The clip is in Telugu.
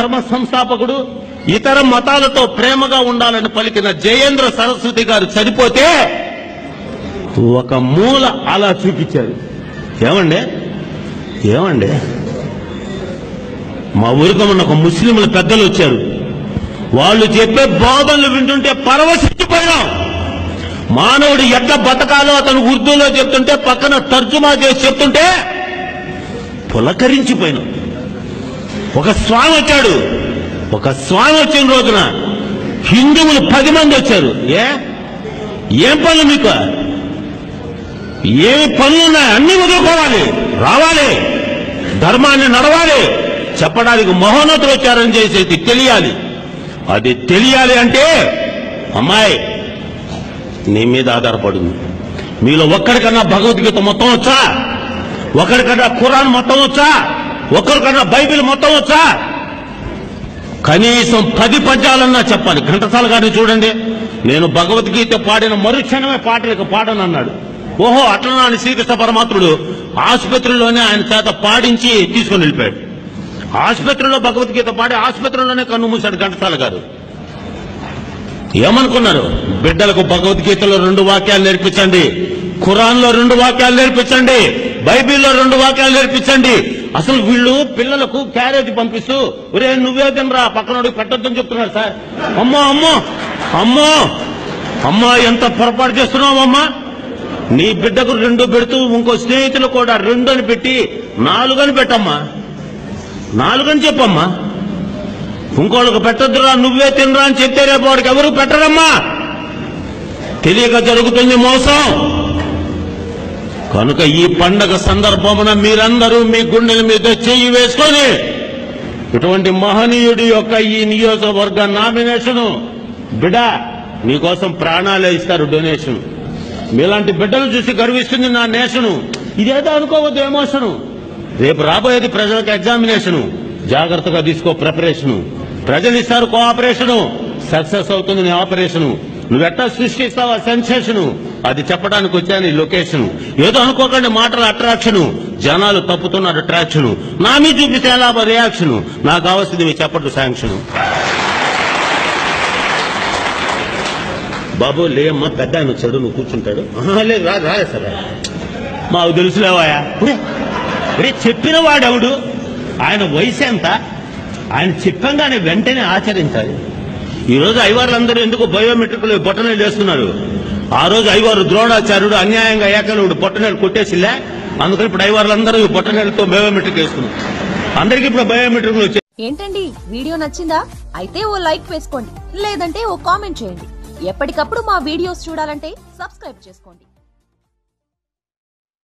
ధర్మ సంస్థాపకుడు ఇతర మతాలతో ప్రేమగా ఉండాలని పలికిన జయేంద్ర సరస్వతి గారు చనిపోతే ఒక మూల అలా చూపించారు. ఏమండి? ఏమండి? మా ఊరికి ఉన్న ఒక ముస్లింల పెద్దలు వచ్చారు. వాళ్ళు చెప్పే బోధనలు వింటుంటే పరవశించిపోయినాం. మానవుడు ఎట్లా బతకాలో అతను ఉర్దూలో చెప్తుంటే పక్కన తర్జుమా చేసి చెప్తుంటే పులకరించిపోయిన. ఒక స్వామి వచ్చాడు. ఒక స్వామి వచ్చిన రోజున హిందువులు పది మంది వచ్చారు. ఏ? ఏం పనులు మీకు? ఏమి పనులు ఉన్నాయి? అన్ని వదులుకోవాలి. రావాలి. ధర్మాన్ని నడవాలి. చెప్పడానికి మహోన్నతులు వచ్చారని చేసేది తెలియాలి. అది తెలియాలి అంటే అమ్మాయి నీ మీద ఆధారపడింది. మీలో ఒక్కడికన్నా భగవద్గీత మొత్తం వచ్చా? ఒకరికన్నా ఖురాన్ మొత్తం వచ్చా? ఒకరికన్నా బైబిల్ మొత్తం వచ్చా? కనీసం పది పద్యాలన్నా చెప్పాలి. ఘంటసాల గారిని చూడండి. నేను భగవద్గీత పాడిన మరుక్షణమే పాటలకు పాడనన్నాడు. ఓహో అట్లనా అని శ్రీకృష్ణ పరమాత్ముడు ఆసుపత్రిలోనే ఆయన చేత పాడించి తీసుకొని వెళ్ళిపోయాడు. ఆసుపత్రిలో భగవద్గీత పాడి ఆసుపత్రిలోనే కన్ను మూశాడు ఘంటసాల గారు. ఏమనుకున్నారు? బిడ్డలకు భగవద్గీతలో రెండు వాక్యాలు నేర్పించండి. ఖురాన్లో రెండు వాక్యాలు నేర్పించండి. బైబిల్లో రెండు వాక్యాలు నేర్పించండి. అసలు వీళ్ళు పిల్లలకు క్యారేజ్ పంపిస్తూ ఒరే నువ్వే తినరా పక్కనోడికి పెట్టొద్దని చెప్తున్నారు సార్. అమ్మో అమ్మో అమ్మో అమ్మా ఎంత పొరపాటు చేస్తున్నావు అమ్మా. నీ బిడ్డకు రెండు పెడుతూ ఇంకో స్నేహితులు కూడా రెండు అని పెట్టి నాలుగని పెట్టమ్మా. నాలుగని చెప్పమ్మా. ఇంకోళ్ళకు పెట్టొద్దురా నువ్వే తినరా అని చెప్తే రేపు వాడికి ఎవరు పెట్టరమ్మా? తెలియక జరుగుతుంది మోసం. కనుక ఈ పండగ సందర్భమున మీరందరూ మీ గుండెల మీద చెయ్యి వేసుకొని ఇటువంటి మహనీయుడి యొక్క ఈ నియోజకవర్గ నామినేషను బిడ నీకోసం ప్రాణాలే ఇస్తారు డొనేషన్. మీలాంటి బిడ్డలు చూసి గర్విస్తుంది నా నేషను. ఇదేదో అనుకోవద్దు ఎమోషను రేపు రాబోయేది ప్రజలకు ఎగ్జామినేషను జాగ్రత్తగా తీసుకో ప్రిపరేషను ప్రజలు ఇస్తారు కోఆపరేషను. సక్సెస్ అవుతుంది నీ ఆపరేషను. నువ్వెట్టా సృష్టిస్తావా సెన్సేషను? అది చెప్పడానికి వచ్చాను ఈ లొకేషన్. ఏదో అనుకోకండి మాటల అట్రాక్షను. జనాలు తప్పుతున్నారు అట్రాక్షను. నా మీద చూపిస్తే లాభ రియాక్షన్? నాకు కావాల్సింది మీ చెప్పట్టు శాంక్షన్. బాబు లేమ్మా పెద్ద ఆయన వచ్చాడు నువ్వు కూర్చుంటాడు. లేదు రా రాలే సరే మాకు తెలుసులేవాయా? చెప్పిన వాడెవడు? ఆయన వయసు ఎంత? ఆయన చెప్పంగానే వెంటనే ఆచరించాలి. ఈ రోజు ఐవార్లందరూ ఎందుకు బయోమెట్రిక్లు బొట్టనేలు వేస్తున్నారు ఆ రోజు ఐవారు ద్రోణాచార్యుడు అన్యాయంగా ఏకనుడు బొట్టనేలు కొట్టేసిలే అందుకని ఇప్పుడు ఐవార్లందరూ ఈ బొట్టనేలతో బయోమెట్రిక్ వేస్తున్నారు అందరికీ ఇప్పుడు బయోమెట్రిక్లు వచ్చాయి. ఏంటండి వీడియో నచ్చిందా? అయితే ఓ లైక్ వేసుకోండి లేదంటే ఓ కామెంట్ చేయండి. ఎప్పటికప్పుడు మా వీడియోస్ చూడాలంటే సబ్స్క్రైబ్ చేసుకోండి.